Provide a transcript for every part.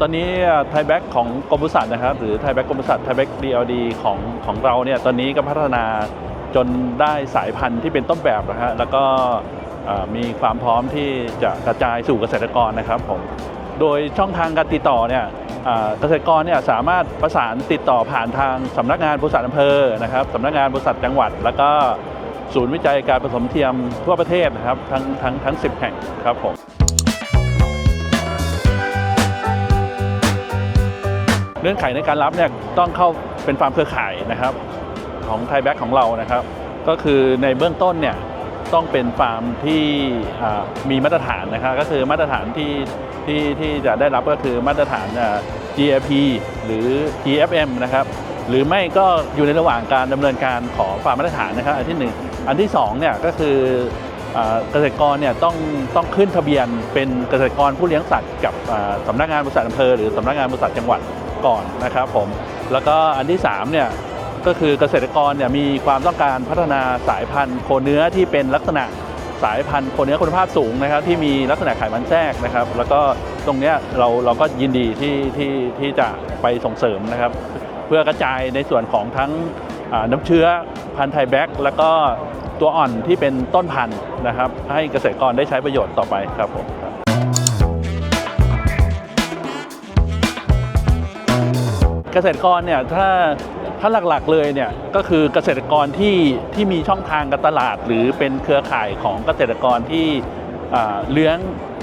ตอนนี้ไทยแบ็กของกรมบริษัทนะครับ หรือไทยแบ็กกรมบริษัทไทยแบ็กดีเอดีของของเราเนี่ยตอนนี้ก็พัฒนาจนได้สายพันธุ์ที่เป็นต้นแบบนะฮะแล้วก็มีความพร้อมที่จะกระจายสู่เกษตรกรนะครับผมโดยช่องทางการติดต่อเนี่ยเกษตรกรเนี่ยสามารถประสานติดต่อผ่านทางสำนักงานบริษัทอำเภอนะครับสำนักงานบริษัทจังหวัด แล้วก็ศูนย์วิจัยการผสมเทียมทั่วประเทศนะครับทั้งทั้งทั้ง 10 แห่งครับผม เงื่อนไขในการรับเนี่ยต้องเข้าเป็นฟาร์มเครือข่ายนะครับ ของไทยแบ็กของเรานะครับ ก็คือในเบื้องต้นเนี่ยต้องเป็นฟาร์มที่มีมาตรฐานนะครับก็คือมาตรฐานที่ที่ที่จะได้รับก็คือมาตรฐาน GAP หรือ GFM นะครับหรือไม่ก็อยู่ในระหว่างการดำเนินการขอฟาร์มมาตรฐานนะครับอันที่หนึ่งอันที่สองเนี่ยก็คือเกษตรกรเนี่ยต้องต้องขึ้นทะเบียนเป็นเกษตรกรผู้เลี้ยงสัตว์กับอ่าสำนักงานบริษัทอำเภอหรือสำนักงานบริษัทจังหวัด ก่อนนะครับผมแล้วก็อันที่3เนี่ยก็คือเกษตรกรเนี่ยมีความต้องการพัฒนาสายพันธุ์โคเนื้อที่เป็นลักษณะสายพันธุ์โคเนื้อคุณภาพสูงนะครับ ที่มีลักษณะไขมันแทรกนะครับ แล้วก็ตรงเนี้ยเราเราก็ยินดีที่ที่ที่จะไปส่งเสริมนะครับ เพื่อกระจายในส่วนของทั้งน้ำเชื้อพันธุ์ไทยแบ็กแล้วก็ตัวอ่อนที่เป็นต้นพันธุ์นะครับ ให้เกษตรกรได้ใช้ประโยชน์ต่อไปครับผม เกษตรกรเนี่ยถ้าถ้าหลักๆเลยเนี่ยก็คือเกษตรกรที่ที่มีช่องทางการตลาด หรือเป็นเครือข่ายของเกษตรกรที่เลี้ยง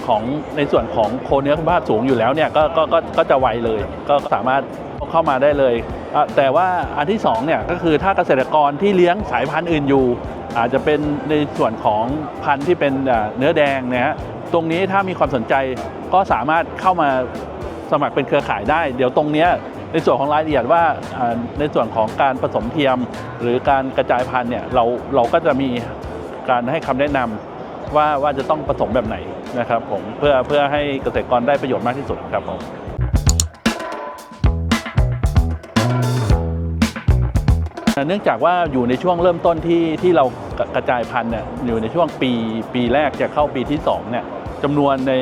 ของในส่วนของโคเนื้อคุณภาพสูงอยู่แล้วเนี่ยก็ก็ก็ก็จะไวเลย ก็สามารถเข้ามาได้เลยอ่แต่ว่าอันที่สองเนี่ยก็คือถ้าเกษตรกรที่เลี้ยงสายพันธุ์อื่นอยู่ อาจจะเป็นในส่วนของพันธุ์ที่เป็นเนื้อแดงนะฮะตรงนี้ถ้ามีความสนใจก็สามารถเข้ามาสมัครเป็นเครือข่ายได้ เดี๋ยวตรงเนี้ย ในส่วนของรายละเอียดว่าในส่วนของการผสมเทียม หรือการกระจายพันธุ์เนี่ยเราเราก็จะมีการให้คำแนะนำว่าว่าจะต้องผสมแบบไหนนะครับผมเพื่อเพื่อให้เกษตรกรได้ประโยชน์มากที่สุดครับผมเนื่องจากว่าอยู่ในช่วงเริ่มต้นที่ที่เรากระจายพันธุ์เนี่ยอยู่ในช่วงปีปีแรกจะเข้าปีที่2เนี่ย จำนวนใน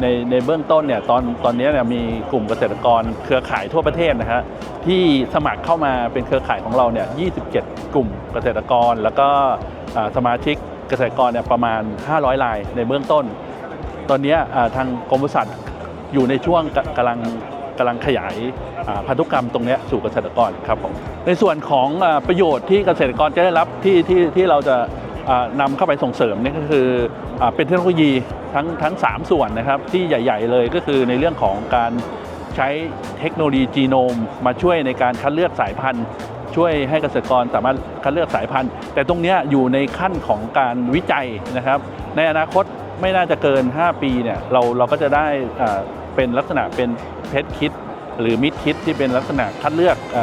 ในในเบื้องต้นเนี่ยตอนตอนนี้เนี่ยมีกลุ่มเกษตรกรเครือข่ายทั่วประเทศนะฮะที่สมัครเข้ามาเป็นเครือข่ายของเราเนี่ย 27 กลุ่มเกษตรกร แล้วก็สมาชิกเกษตรกรเนี่ยประมาณ 500รายในเบื้องต้น ตอนนี้ทางกรมปศุสัตว์อยู่ในช่วงกำลังกำลังขยายพันธุกรรมตรงนี้สู่เกษตรกรครับผมในส่วนของประโยชน์ที่เกษตรกรจะได้รับที่ที่ที่เราจะ นำเข้าไปส่งเสริมนี่ก็คืออเป็นเทคโนโลยีทั้งทั้งสามส่วนนะครับ ที่ใหญ่ ๆ เลยก็คือในเรื่องของการใช้เทคโนโลยีจีโนม มาช่วยในการคัดเลือกสายพันธุ์ช่วยให้เกษตรกรสามารถคัดเลือกสายพันธุ์ แต่ตรงนี้อยู่ในขั้นของการวิจัยนะครับ ในอนาคตไม่น่าจะเกิน 5 ปีเนี่ยเราเราก็จะได้เป็นลักษณะเป็นเพชคิด หรือมิดคิดที่เป็นลักษณะคัดเลือกอ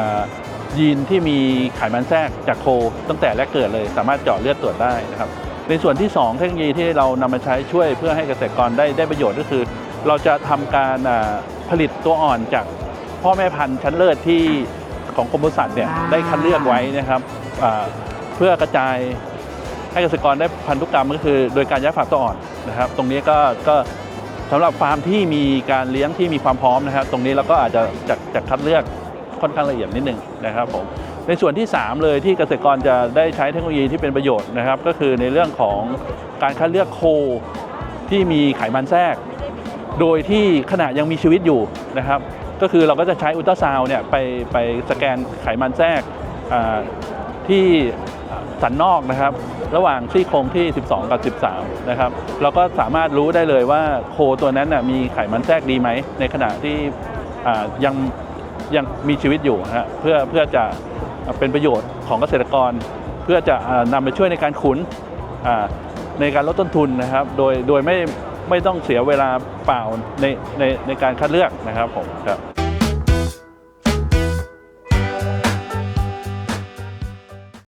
ยีนที่มีไขมันแทรกจากโค ตั้งแต่แรกเกิดเลย สามารถเจาะเลือดตรวจได้นะครับ ในส่วนที่ 2 เทคโนโลยีที่เรานำมาใช้ช่วยเพื่อให้เกษตรกรได้ได้ประโยชน์ก็คือ เราจะทำการอ่าผลิตตัวอ่อนจากพ่อแม่พันธุ์ชั้นเลิศที่ของกรมปศุสัตว์เนี่ยได้คัดเลือกไว้นะครับอ่าเพื่อกระจายให้เกษตรกรได้พันธุกรรมก็คือ โดยการย้ายฝากตัวอ่อนนะครับ ตรงนี้ก็ก็สำหรับฟาร์มที่มีการเลี้ยงที่มีความพร้อมนะครับ ตรงนี้เราก็อาจจะจะจะคัดเลือก ค่อนข้างละเอียดนิดนึงนะครับผมในส่วนที่ 3 เลยที่เกษตรกรจะได้ใช้เทคโนโลยีที่เป็นประโยชน์นะครับ ก็คือในเรื่องของการคัดเลือกโคที่มีไขมันแทรก โดยที่ขณะยังมีชีวิตอยู่นะครับ ก็คือเราก็จะใช้อุลตราซาวน์เนี่ยไปไปสแกนไขมันแทรกที่สันนอกนะครับ ระหว่างซี่โครงที่ 12 กับ 13 นะครับ เราก็สามารถรู้ได้เลยว่าโคตัวนั้นน่ะมีไขมันแทรกดีไหม ในขณะที่ยัง ยังมีชีวิตอยู่นะฮะเพื่อเพื่อจะเป็นประโยชน์ของเกษตรกร เพื่อจะอ่านำไปช่วยในการขุนในการลดต้นทุนนะครับ โดยโดยไม่ไม่ต้องเสียเวลาเปล่าในในในการคัดเลือกนะครับผมครับ